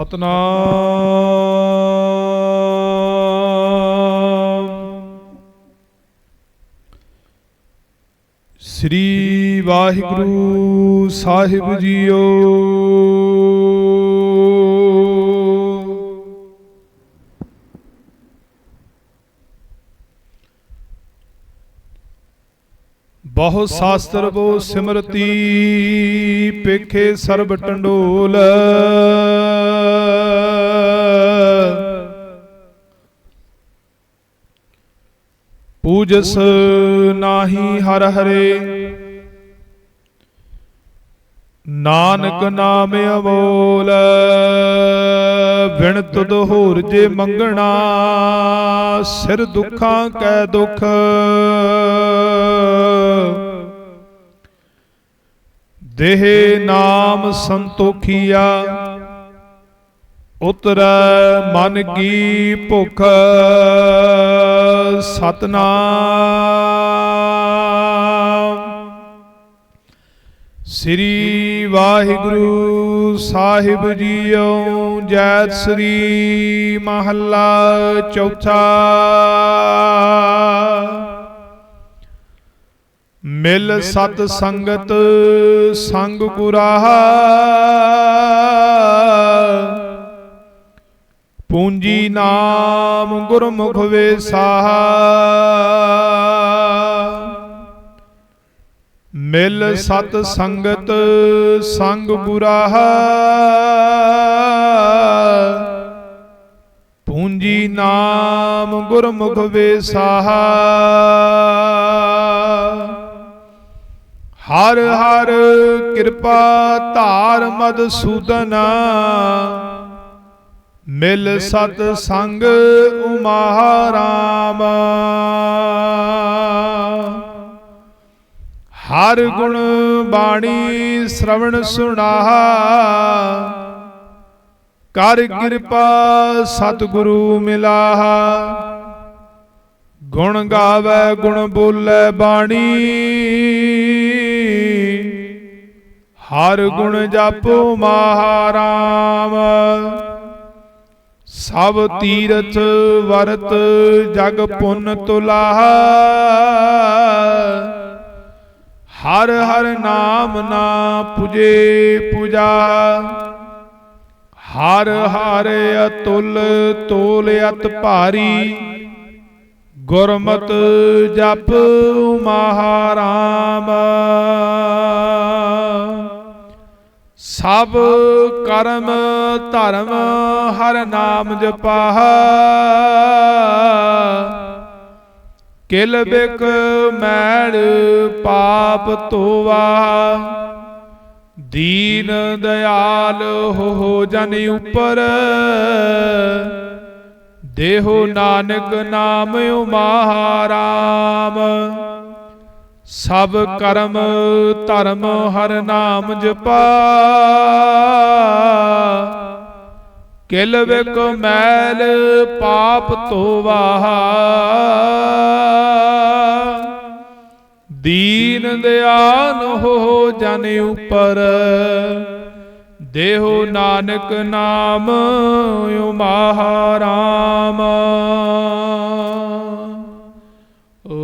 ਸਤਨਾਮ। ਸ੍ਰੀ ਵਾਹਿਗੁਰੂ ਸਾਹਿਬ ਜੀਓ। ਬਹੁ ਸ਼ਾਸਤਰ ਬੋ ਸਿਮਰਤੀ ਪੇਖੇ ਸਰਬ ਟੰਡੋਲ। ਪੂਜਸ ਨਾਹੀ ਹਰ ਹਰੇ। ਨਾਨਕ ਨਾਮ ਅਮੋਲ ਵਿਣ ਤੁਧ ਹੋਰ ਜੇ ਮੰਗਣਾ, ਸਿਰ ਦੁੱਖਾਂ ਕੈ ਦੁੱਖ। ਦੇਹ ਨਾਮ ਸੰਤੋਖੀਆ, ਉਤਰੈ ਮਨ ਕੀ ਭੁਖ। ਸਤਨਾਮ। ਸ੍ਰੀ ਵਾਹਿਗੁਰੂ ਸਾਹਿਬ ਜੀਓ ਜੈ ਸ੍ਰੀ ਮਹੱਲਾ ਚੌਥਾ। ਮਿਲ ਸਤ ਸੰਗਤ ਸੰਗ ਗੁਰਾਹਾ ਪੂੰਜੀ ਨਾਮ ਗੁਰਮੁਖ ਵੇਸਾਹਾ ਮਿਲ ਸਤ ਸੰਗਤ ਸੰਗ ਗੁਰਾਹਾ ਪੂੰਜੀ ਨਾਮ ਗੁਰਮੁਖ ਵੇਸਾਹਾ ਹਰ ਹਰ ਕਿਰਪਾ ਧਾਰ ਮਦ ਸੂਦਨਾ। ਮਿਲ ਸਤ ਸੰਗ ਉਮਾ ਰਾਮ। ਹਰ ਗੁਣ ਬਾਣੀ ਸ਼ਰਵਣ ਸੁਨਾਹਾ ਕਰ ਕਿਰਪਾ ਸਤਿਗੁਰੂ ਮਿਲਾਹਾ ਗੁਣ ਗਾਵੇ ਗੁਣ ਬੋਲੇ ਬਾਣੀ। ਹਰ ਗੁਣ ਜਪੋ ਮਹਾਰਾਮ। ਸਭ ਤੀਰਥ ਵਰਤ ਜਗ ਪੁੰਨ ਤੁਲਾਹਾ। ਹਰ ਹਰ ਨਾਮ ਨਾ ਪੁਜੇ ਪੂਜਾ। ਹਰ ਹਰ ਅਤੁਲ ਤੋਲ ਅਤ ਭਾਰੀ। ਗੁਰਮਤ ਜਪ ਮਹਾਰਾਮ। ਸਭ ਕਰਮ ਧਰਮ ਹਰ ਨਾਮ ਜਪਾਹ। ਕਿਲ ਬਿਕ ਮੈਲ ਪਾਪ ਧੋਵਾ। ਦੀਨ ਦਿਆਲ ਹੋ ਜਨ ਉਪਰ। ਦੇਹੋ ਨਾਨਕ ਨਾਮ ਉਮਾਰਾਮ ਸਭ ਕਰਮ ਧਰਮ ਹਰ ਨਾਮ ਜਪਾ। ਕਿਲ ਵਿਕ ਮੈਲ ਪਾਪ ਧੋਵਾ ਦੀਨ ਦਿਆਨ ਹੋ ਜਨ ਉਪਰ। ਦੇਹੋ ਨਾਨਕ ਨਾਮ ਉਮਾਰਾਮ